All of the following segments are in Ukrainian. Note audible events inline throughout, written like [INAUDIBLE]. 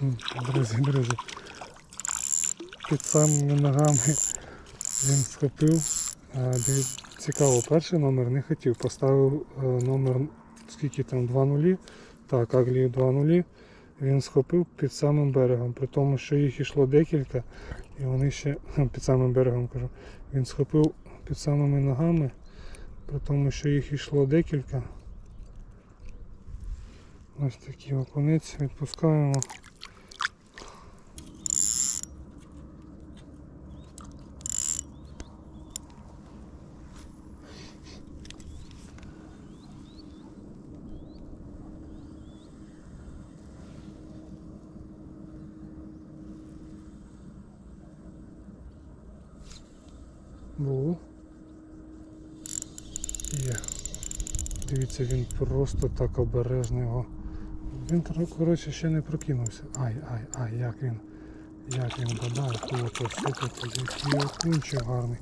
Друзі, друзі. Під самими ногами він схопив. Цікаво, перший номер не хотів. Поставив е, номер скільки там 2 нулі. Так, Аглію 2 нулі. Він схопив під самим берегом, при тому, що їх йшло декілька, і вони ще під самим берегом кажу. Він схопив під самими ногами, при тому, що їх йшло декілька. Ось такий окунець відпускаємо. Був. Є. Дивіться, він просто так обережно його. Він, коротше, ще не прокинувся. Ай, ай, ай, як він. Як він бодає, круто, слухайте, який окунчик гарний.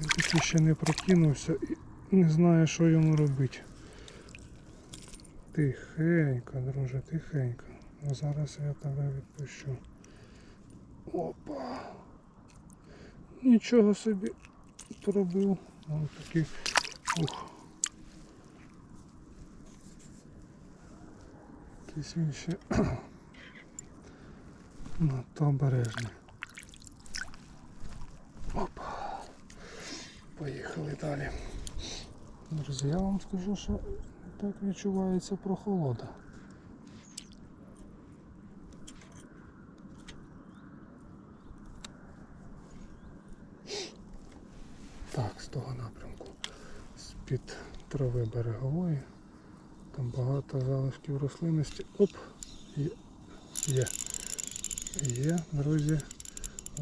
Він таки ще не прокинувся і не знає, що йому робити. Тихенько, друже, тихенько. А зараз я тебе відпущу. Опа. Нічого собі пробив. Ось такий. Ух. Якийсь він ще [CLEARS THROAT] надто обережний. Опа. Поїхали далі. Друзі, я вам скажу, що так відчувається прохолода. Берегової. Там багато залишків рослинності. Оп! Є. Є. Є, друзі.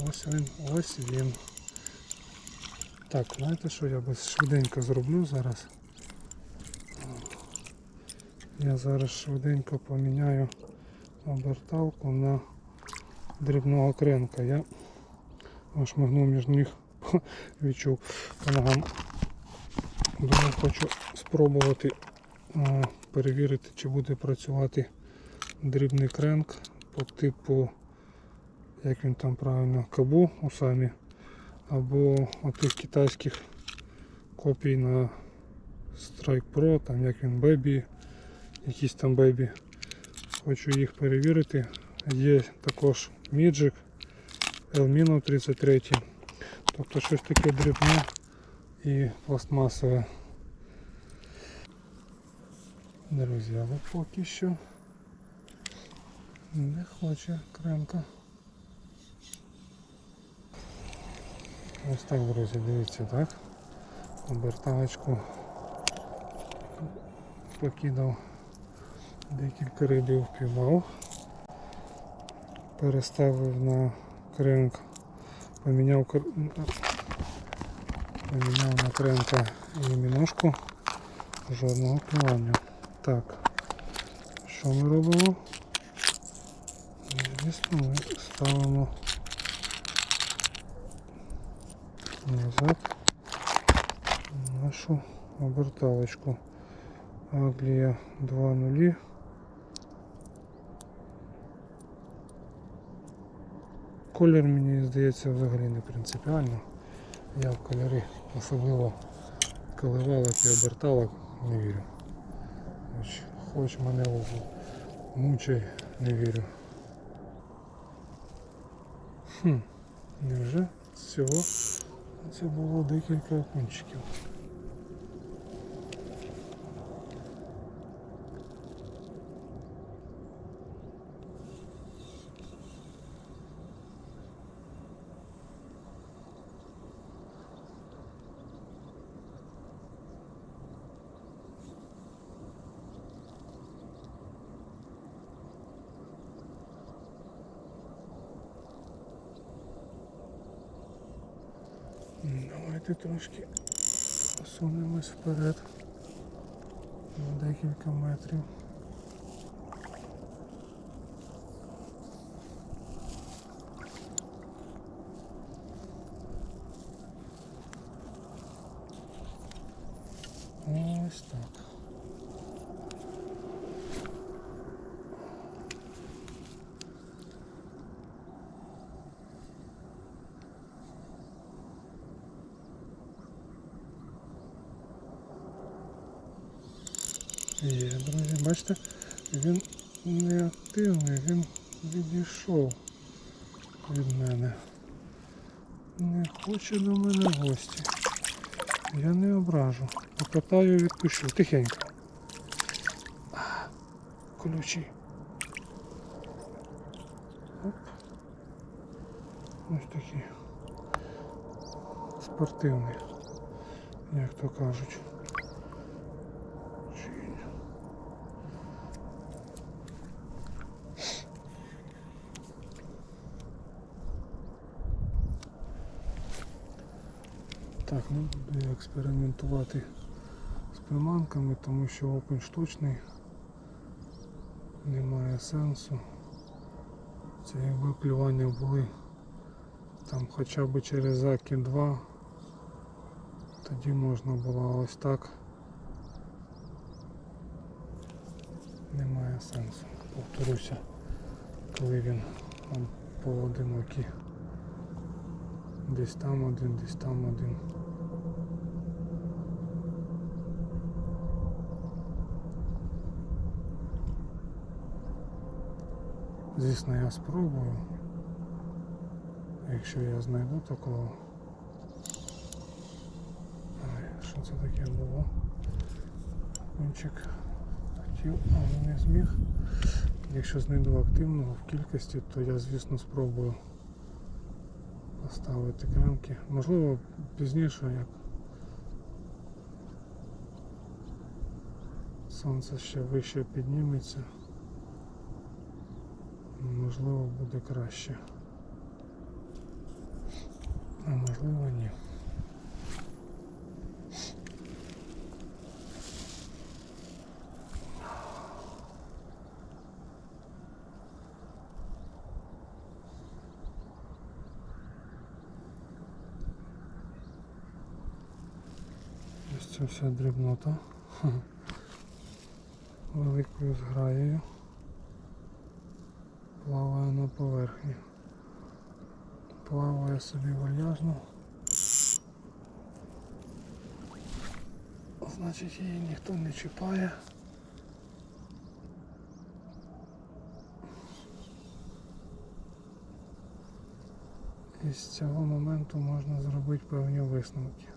Ось він, ось він. Так, знаєте що я швиденько зроблю зараз? Я зараз швиденько поміняю оберталку на дрібного кренка. Я шмигнув між них, [LAUGHS] відчув по ногам. Думаю, хочу спробувати перевірити, чи буде працювати дрібний кренк по типу, як він там правильно, кабу у самі, або отих китайських копій на Strike Pro, там як він Baby, якісь там Baby. Хочу їх перевірити. Є також Magic Elmino 33. Тобто щось таке дрібне і пластмасове. Друзі, але поки що не хоче кремка. Ось так, друзі, дивіться, так? Оберталочку покидав, декілька рибів впіймав, переставив на кренк, поміняв, поміняв на кренка і міношку, жодного клювання. Так, що ми робимо? Звісно, ми ставимо назад нашу оберталочку. Аглія 2.0. Колір мені здається взагалі не принципіально. Я в кольори особливо коливалок і оберталок не вірю. Хоч, хоч мене мучай, не вірю. Хм, невже всього це було декілька окунчиків. Давайте трошки посунемось вперед на декілька метрів. Ось так. Є, друзі, бачите, він не активний, він відійшов від мене. Не хоче до мене гості. Я не ображу. Покатаю і відпущу. Тихенько. Ключі. Оп. Ось такі. Спортивний, як то кажуть. Так, ну буду я експериментувати з приманками, тому що окунь штучний, немає сенсу. Це якби клювання були там хоча б через заки 2, тоді можна було ось так. Немає сенсу. Повторюся, коли він он, поодинокий. Десь там один, десь там один. Звісно, я спробую. Якщо я знайду такого. Що це таке було? Кончик хотів, але не зміг. Якщо знайду активного в кількості, то я звісно спробую поставити кремки. Можливо пізніше як сонце ще вище підніметься. Можливо буде краще. А можливо ні. Ось ця вся дрібнота. Великою зграєю плаває на поверхні. Плаває собі вальяжно. Значить її ніхто не чіпає. І з цього моменту можна зробити певні висновки.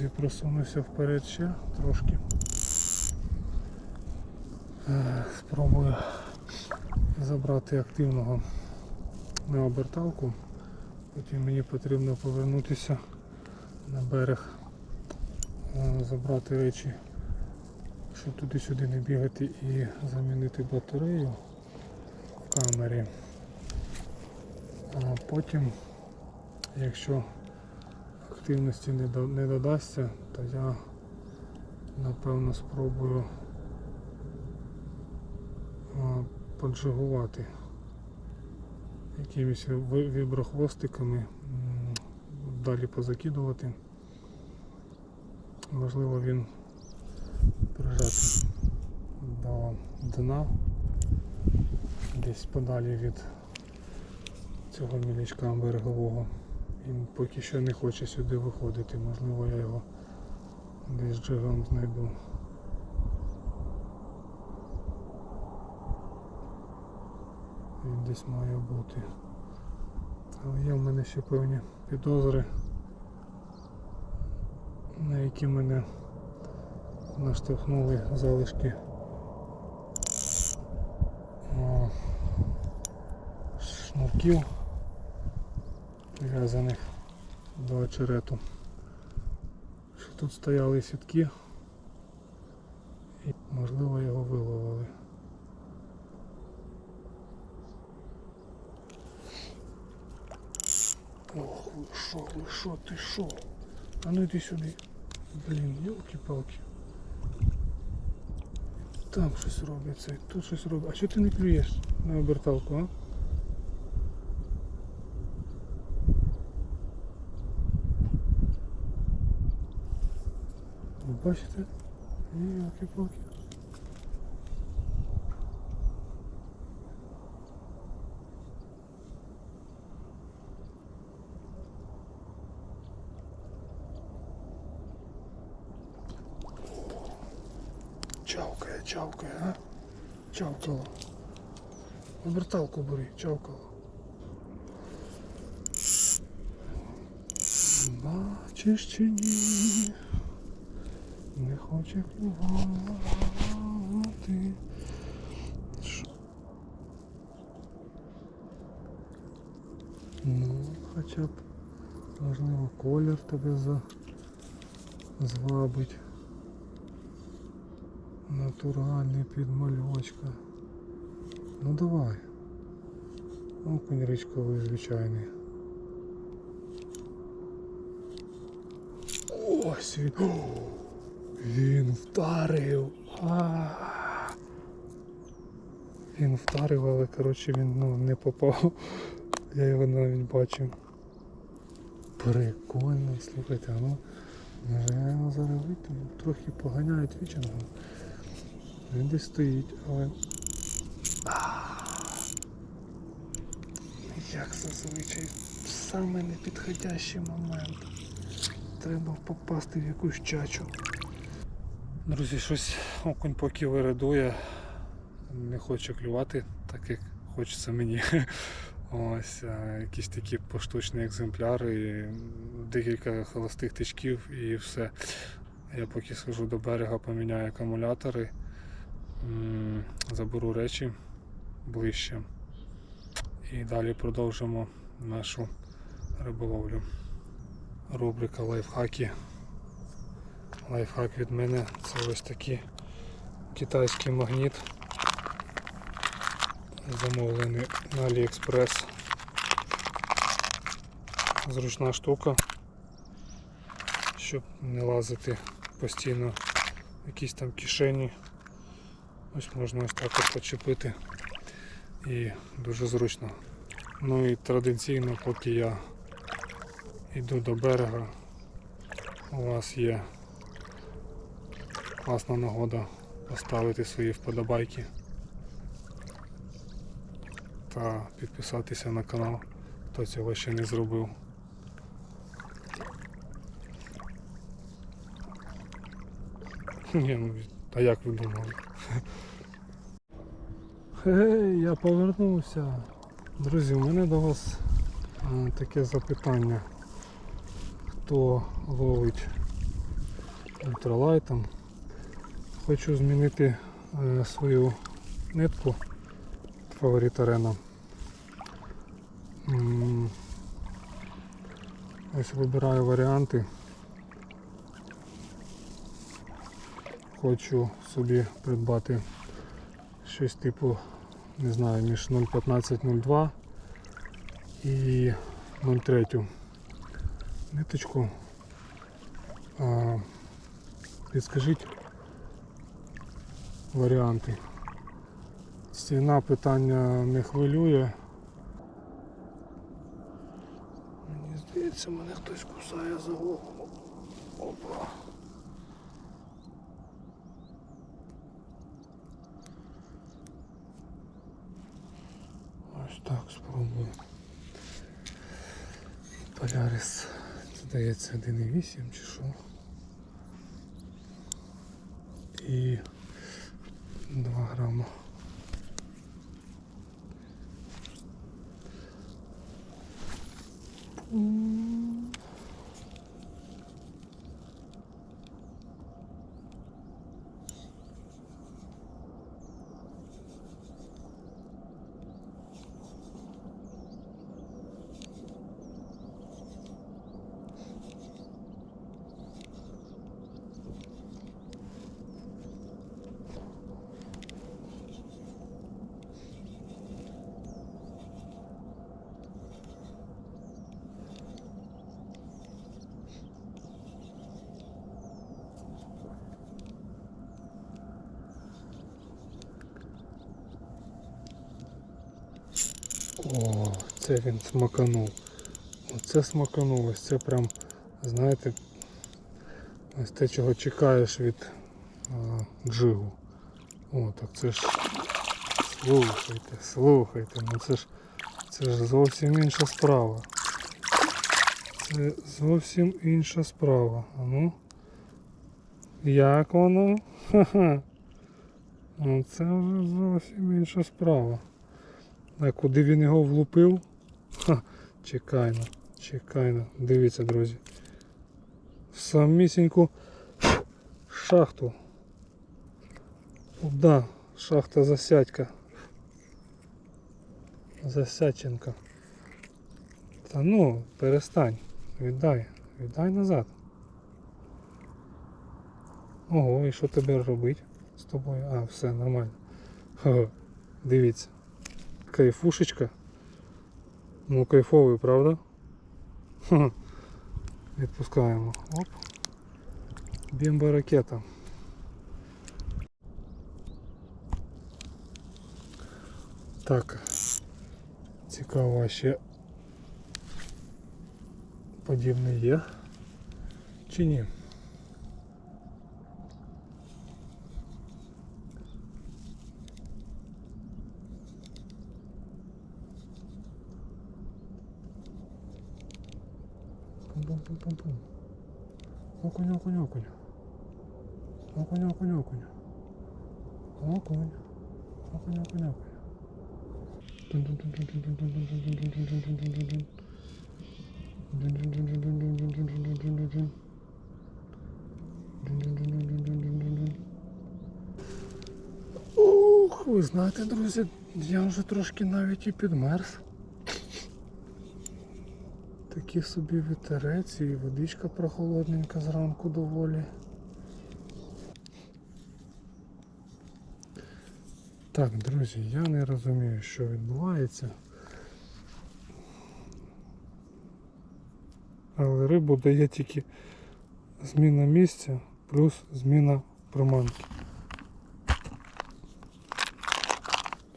Друзі, просунуся вперед ще трошки. Е, Спробую забрати активного на оберталку. Потім мені потрібно повернутися на берег, е, забрати речі, щоб туди-сюди не бігати і замінити батарею в камері. А потім, якщо активності не, до- не додасться, то я напевно спробую поджигувати якимись віброхвостиками, далі позакидувати. Можливо він прижати до дна, десь подалі від цього мілячка берегового. Він поки що не хоче сюди виходити, можливо я його десь джигом знайду. Він десь має бути. Але є в мене ще певні підозри, на які мене наштовхнули залишки шнурків прив'язаних до очерету. Що тут стояли сітки і можливо його виловили. Ох, ви що, ви що, ти що? А ну йди сюди. Блін, йолки-палки. Там щось робиться, тут щось робиться. А що ти не клюєш на оберталку, а? бачите? Ні, палки Чавкає, чавкає, а? Чавкало. Оберталку бери, чавкало. Бачиш чи ні? Не хоче клювати. Ш- Ну, хоча б можливо колір тебе за... звабить. Натуральний підмальочка. Ну давай. Окунь річковий звичайний. Ось він. Він вдарив. А. Він вдарив, але коротше він ну, не попав. Я його навіть бачив. Прикольно, слухайте, а ну. Я його зараз витягну. Трохи поганяють вічингом. Він десь стоїть, але. А. Як зазвичай, саме непідходящий момент. Треба попасти в якусь чачу. Друзі, щось окунь поки вирадує, не хоче клювати, так як хочеться мені. [LAUGHS] Ось якісь такі поштучні екземпляри, декілька холостих тичків і все. Я поки схожу до берега, поміняю акумулятори, заберу речі ближче і далі продовжимо нашу риболовлю. Рубрика лайфхаки. Лайфхак від мене це ось такий китайський магніт. Замовлений на AliExpress. Зручна штука, щоб не лазити постійно в якісь там кишені. Ось можна ось так почепити і дуже зручно. Ну і традиційно, поки я йду до берега, у вас є класна нагода поставити свої вподобайки та підписатися на канал, хто цього ще не зробив. Ні, ну, а як ви думали? Гей, я повернувся. Друзі, у мене до вас е, таке запитання. Хто ловить ультралайтом? Хочу змінити е, свою нитку фаворит арена. Ось вибираю варіанти. Хочу собі придбати щось типу, не знаю, між 0,15-0,2 і 0,3 ниточку. Підскажіть варіанти. Ціна питання не хвилює. Мені здається, мене хтось кусає за голову. Опа. Ось так спробую. Полярис, здається, 1,8 чи що. І 2 грама. О, це він смаканув. Оце смаканув. Ось це прям, знаєте, Ось те, чого чекаєш від а, джигу. О, так це ж слухайте, слухайте, ну це ж це ж зовсім інша справа. Це зовсім інша справа. А ну. Як воно? [LAUGHS] Ха-ха. Ну це вже зовсім інша справа. А куди він його влупив? Ха, чекайно, чекайно. Дивіться, друзі. В самісіньку шахту. Да, шахта засядька. Засядченка. Та ну, перестань. Віддай. Віддай назад. Ого, і що тепер робить з тобою? А, все, нормально. Ха, дивіться. Кайфушечка. Ну кайфовий, правда? Ха. Відпускаємо. Оп. Бімба ракета. Так. Цікаво, а ще подібне є. Чи ні? Пум-пум-пум-пум-пум. Окунь, окунь, окунь. Окунь, окунь, окунь. Окунь. Окунь, окунь, окунь. Ух, ви знаєте, друзі, я вже трошки навіть і підмерз. Такий собі вітерець і водичка прохолодненька зранку доволі. Так, друзі, я не розумію, що відбувається. Але рибу дає тільки зміна місця плюс зміна приманки.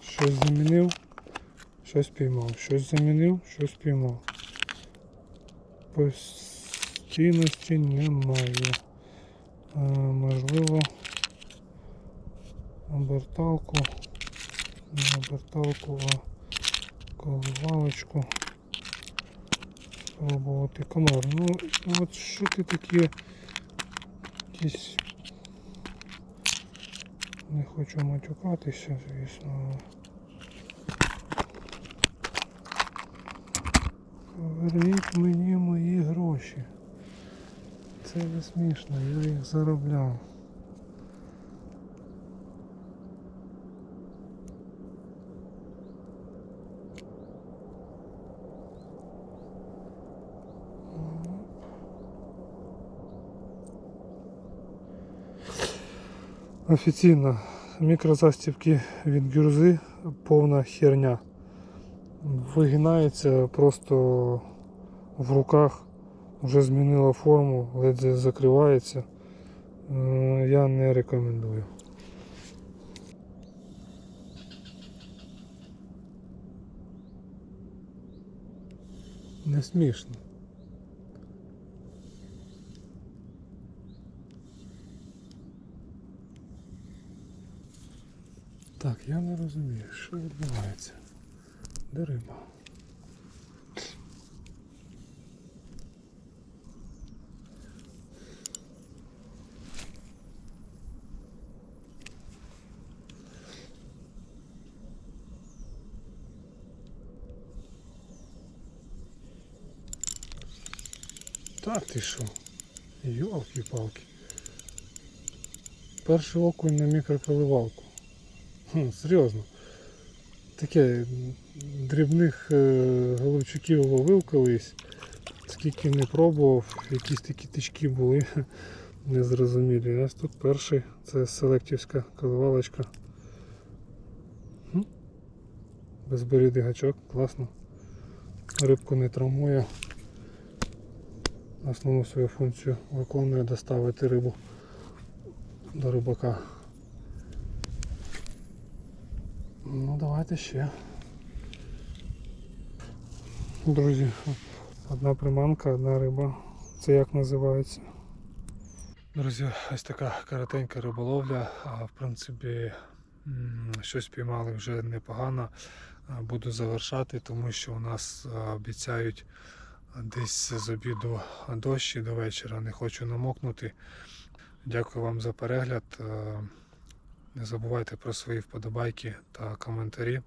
Щось замінив, щось піймав, щось замінив, щось піймав. Постійності немає. А, можливо оберталку, не оберталку, а коливалочку спробувати. Комар, ну от що ти такі якісь не хочу матюкатися, звісно. Але Поверніть мені мої гроші. Це не смішно, я їх заробляв. Офіційно мікрозастібки від гюрзи повна херня. Вигинається просто в руках, вже змінила форму, ледь закривається. Я не рекомендую. Не смішно. Так, я не розумію, що відбувається. Де риба? Та ти що? Йолки-палки. Перший окунь на мікроколивалку. Хм, серйозно. Таке дрібних е, головчуків ловив колись. Скільки не пробував, якісь такі тички були [LAUGHS] незрозумілі. Ось тут перший, це селектівська коливалочка. Безборідий гачок, класно. Рибку не травмує. Основну свою функцію виконує доставити рибу до рибака. Ну давайте ще. Друзі, одна приманка, одна риба. Це як називається? Друзі, ось така коротенька риболовля. В принципі, щось піймали вже непогано. Буду завершати, тому що у нас обіцяють десь з обіду дощ і до вечора. Не хочу намокнути. Дякую вам за перегляд. Не забувайте про свої вподобайки та коментарі.